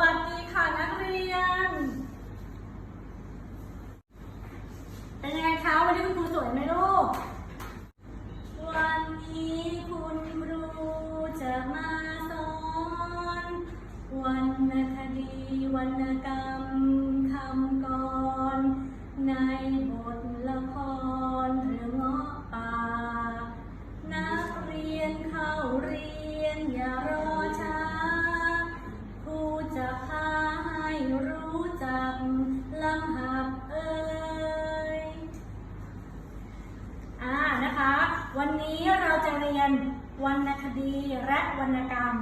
วัสดีค่ะนักเรียน เป็นยังไงคะวันนี้คุณครูสวยไหมลูก วันนี้คุณครูจะมาสอนวรรณคดีวรรณกรรม วรรณคดีและวรรณกรรม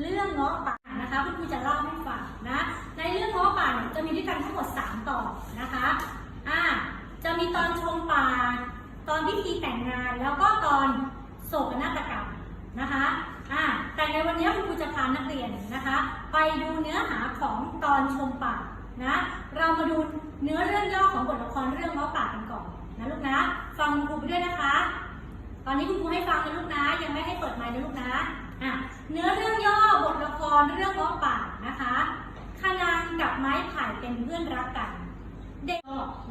เรื่องเงาะป่านะคะคุณครูจะเล่าให้ฟังนะ ในเรื่องเงาะป่าเนี่ยจะมีด้วยกันทั้งหมด 3 ตอนนะคะอ่าจะมีตอนชมป่า ตอนพิธีแต่งงาน แล้วก็ตอนโศกนาฏกรรมนะคะอ่าแต่ในวันนี้คุณครูจะพานักเรียนนะคะ ไปดูเนื้อหาของตอนชมป่านะ เรามาดูเนื้อเรื่องย่อของบทละครเรื่องเงาะป่ากันก่อนนะลูกนะ ฟังคุณครูไปด้วยนะคะ อนนี้คุณครูให้ฟังนะลูกนะ ยังไม่ให้เปิดไมค์นะลูกนะอะเนื้อเรื่องย่อบทละครเรื่องเงาะป่านะคะขนางกับไม้ไผ่เป็นเพื่อนรักกัน เด็ก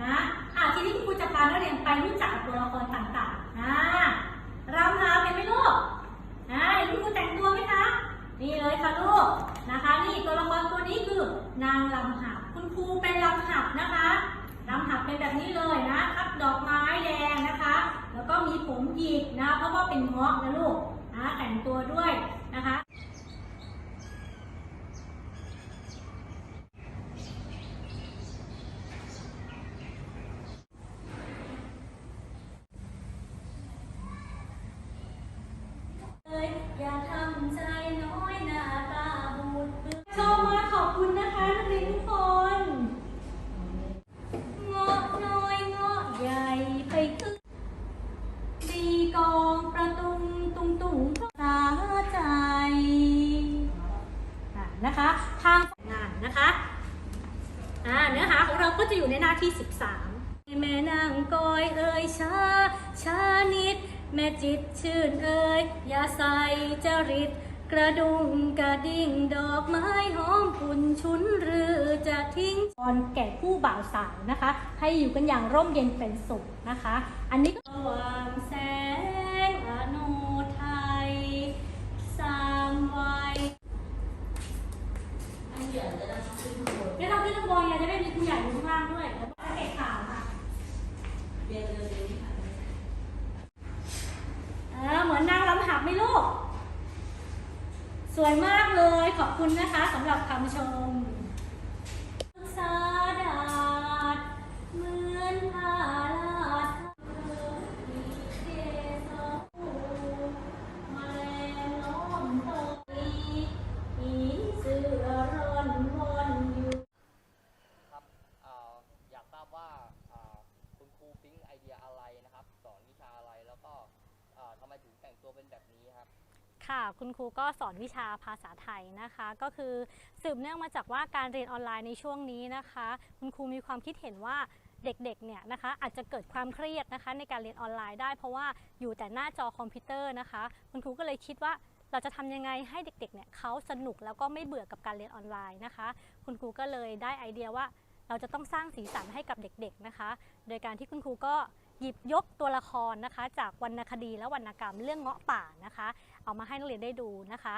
นะอะทีนี้คุณครูจะพานักเรียนไปรู้จักตัวละครต่างๆนะรำลาเป็นไหมลูกนะเดี๋ยวคุณครูแต่งตัวไหมคะนี่เลยค่ะลูกนะคะนี่ตัวละครตัวนี้คือนางลำหับคุณครูเป็นลำหับนะคะลำหับเป็นแบบนี้เลยนะทับดอกไม้แดงนะคะ แล้วก็มีผมหยิกนะ เพราะว่าเป็นเงาะนะลูกนะแต่งตัวด้วยนะคะเลย กองประตุงตุงตุงภาใจะนะคะทางงานนะคะเนื้อหาของเราก็จะอยู่ในหน้าที่ 13 แม่นางกอยเอ่ยชาชานิด แม่จิตชื่นเอ่ยอย่าใส่จริตกระดุงกระดิ่งดอกไม้หอมปุ่นชุนหรือจะทิ้งตอนแก่คู่บ่าวสาวนะคะ ให้อยู่กันอย่างร่มเย็นเป็นสุขนะคะ อันนี้ก็วางแสง ข้างบนอย่าจะได้มีผู้ใหญ่อยู่ข้างล่างด้วยแล้วก็จะเก็บข่าวค่ะเออเหมือนนางลำหักไหม่ลูก สวยมากเลยขอบคุณนะคะสำหรับคำชม ค่ะ คุณครูก็สอนวิชาภาษาไทยนะคะ ก็คือสืบเนื่องมาจากว่าการเรียนออนไลน์ในช่วงนี้นะคะ คุณครูมีความคิดเห็นว่าเด็กๆ เนี่ยนะคะอาจจะเกิดความเครียดนะคะในการเรียนออนไลน์ได้ เพราะว่าอยู่แต่หน้าจอคอมพิวเตอร์นะคะ คุณครูก็เลยคิดว่าเราจะทำยังไงให้เด็กๆ เนี่ยเขาสนุกแล้วก็ไม่เบื่อกับการเรียนออนไลน์นะคะ คุณครูก็เลยได้ไอเดียว่าเราจะต้องสร้างสีสันให้กับเด็กๆ นะคะ โดยการที่คุณครูก็ หยิบยกตัวละครนะคะ จากวรรณคดีและวรรณกรรมเรื่องเงาะป่านะคะ เอามาให้นักเรียนได้ดูนะคะ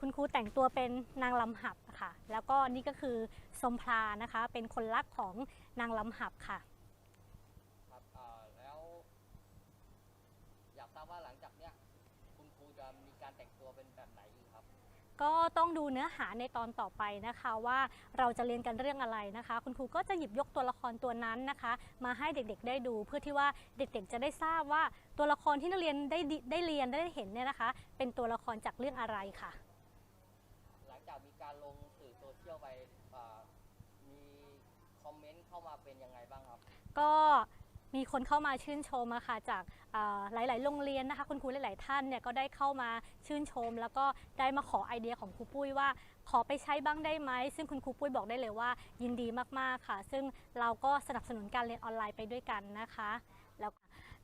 คุณครูแต่งตัวเป็นนางลำหับค่ะ แล้วก็นี่ก็คือสมพลานะคะ เป็นคนรักของนางลำหับค่ะครับแล้ว อยากทราบว่าหลังจากเนี้ยคุณครูจะมีการแต่งตัวเป็นแบบไหนอีก ก็ต้องดูเนื้อหาในตอนต่อไปนะคะว่าเราจะเรียนกันเรื่องอะไรนะคะ คุณครูก็จะหยิบยกตัวละครตัวนั้นนะคะ มาให้เด็กๆได้ดู เพื่อที่ว่าเด็กๆ จะได้ทราบว่าตัวละครที่นักเรียนได้ดิได้เรียนได้เห็นเนี่ยนะคะ เป็นตัวละครจากเรื่องอะไรค่ะ หลังจากมีการลงสื่อโซเชียลไปเอ่อมีคอมเมนต์เข้ามาเป็นยังไงบ้างครับ ก็ มีคนเข้ามาชื่นชมอะค่ะจากหลาย ๆ โรงเรียนนะคะคุณครูหลาย ๆ ท่านเนี่ยก็ได้เข้ามาชื่นชม แล้วก็ได้มาขอไอเดียของครูปุ้ยว่า ขอไปใช้บ้างได้ไหมซึ่งคุณครูปุ้ยบอกได้เลยว่า ยินดีมาก ๆ ค่ะ ซึ่งเราก็สนับสนุนการเรียนออนไลน์ไปด้วยกันนะคะ แล้ว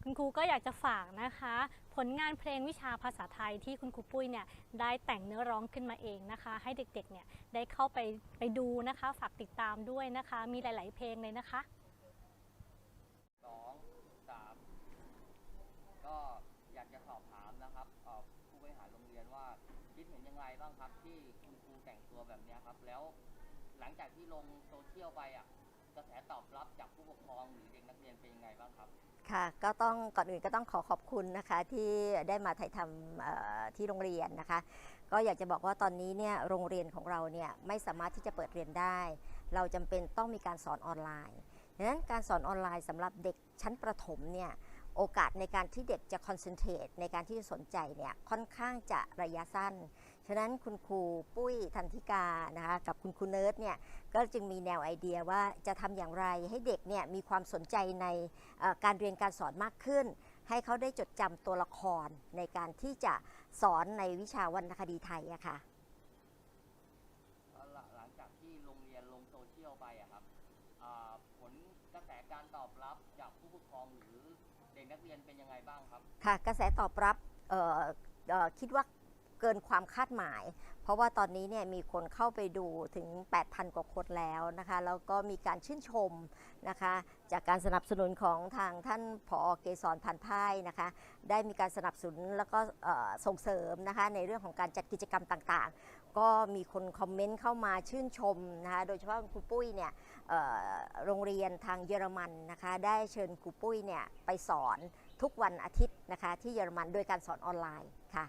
คุณครูก็อยากจะฝากนะคะ ผลงานเพลงวิชาภาษาไทยที่คุณครูปุ้ยเนี่ยได้แต่งเนื้อร้องขึ้นมาเองนะคะ ให้เด็ก ๆ เนี่ยได้เข้าไปไปดูนะคะ ฝากติดตามด้วยนะคะ มีหลาย ๆ เพลงเลยนะคะ สองสาม ก็อยากจะสอบถามนะครับเอ่อผู้บริหารโรงเรียนว่าคิดเห็นยังไงบ้างครับที่คุณครูแต่งตัวแบบเนี้ยครับ แล้วหลังจากที่ลงโซเชียลไปอะกระแสตอบรับจากผู้ปกครองหรือเด็กนักเรียนเป็นยังไงบ้างครับ ค่ะก็ต้องก่อนอื่นก็ต้องขอขอบคุณนะคะที่ได้มาถ่ายทำเอ่อที่โรงเรียนนะคะ ก็อยากจะบอกว่าตอนนี้เนี่ยโรงเรียนของเราเนี่ยไม่สามารถที่จะเปิดเรียนได้ เราจำเป็นต้องมีการสอนออนไลน์ดังนั้นการสอนออนไลน์สำหรับเด็กชั้นประถมเนี่ย โอกาสในการที่เด็กจะคอนเซนเทรตในการที่จะสนใจเนี่ยค่อนข้างจะระยะสั้น ฉะนั้นคุณครูปุ้ยทันธิกานะคะกับคุณครูเนิร์ดเนี่ยก็จึงมีแนวไอเดียว่าจะทำอย่างไรให้เด็กเนี่ยมีความสนใจในการเรียนการสอนมากขึ้น ให้เขาได้จดจำตัวละครในการที่จะสอนในวิชาวรรณคดีไทยอะค่ะหลังจากที่โรงเรียนลงโซเชียลไปอะครับผลกระแสการตอบรับจากผู้ปกครองหรือ ด็กนักเรียนเป็นยังไงบ้างครับ ค่ะ กระแสตอบรับคิดว่าเกินความคาดหมาย เพราะว่าตอนนี้เนี่ยมีคนเข้าไปดูถึง 8,000 กว่าคนแล้วนะคะ แล้วก็มีการชื่นชมนะคะ จากการสนับสนุนของทางท่านผอเกษรพันธ์พ่ายนะคะ ได้มีการสนับสนุนแล้วก็ส่งเสริมนะคะในเรื่องของการจัดกิจกรรมต่างๆ ก็มีคนคอมเมนต์เข้ามาชื่นชมนะคะโดยเฉพาะครูปุ้ยเนี่ยโรงเรียนทางเยอรมันนะคะได้เชิญครูปุ้ยเนี่ยไปสอนทุกวันอาทิตย์นะคะที่เยอรมันโดยการสอนออนไลน์ค่ะ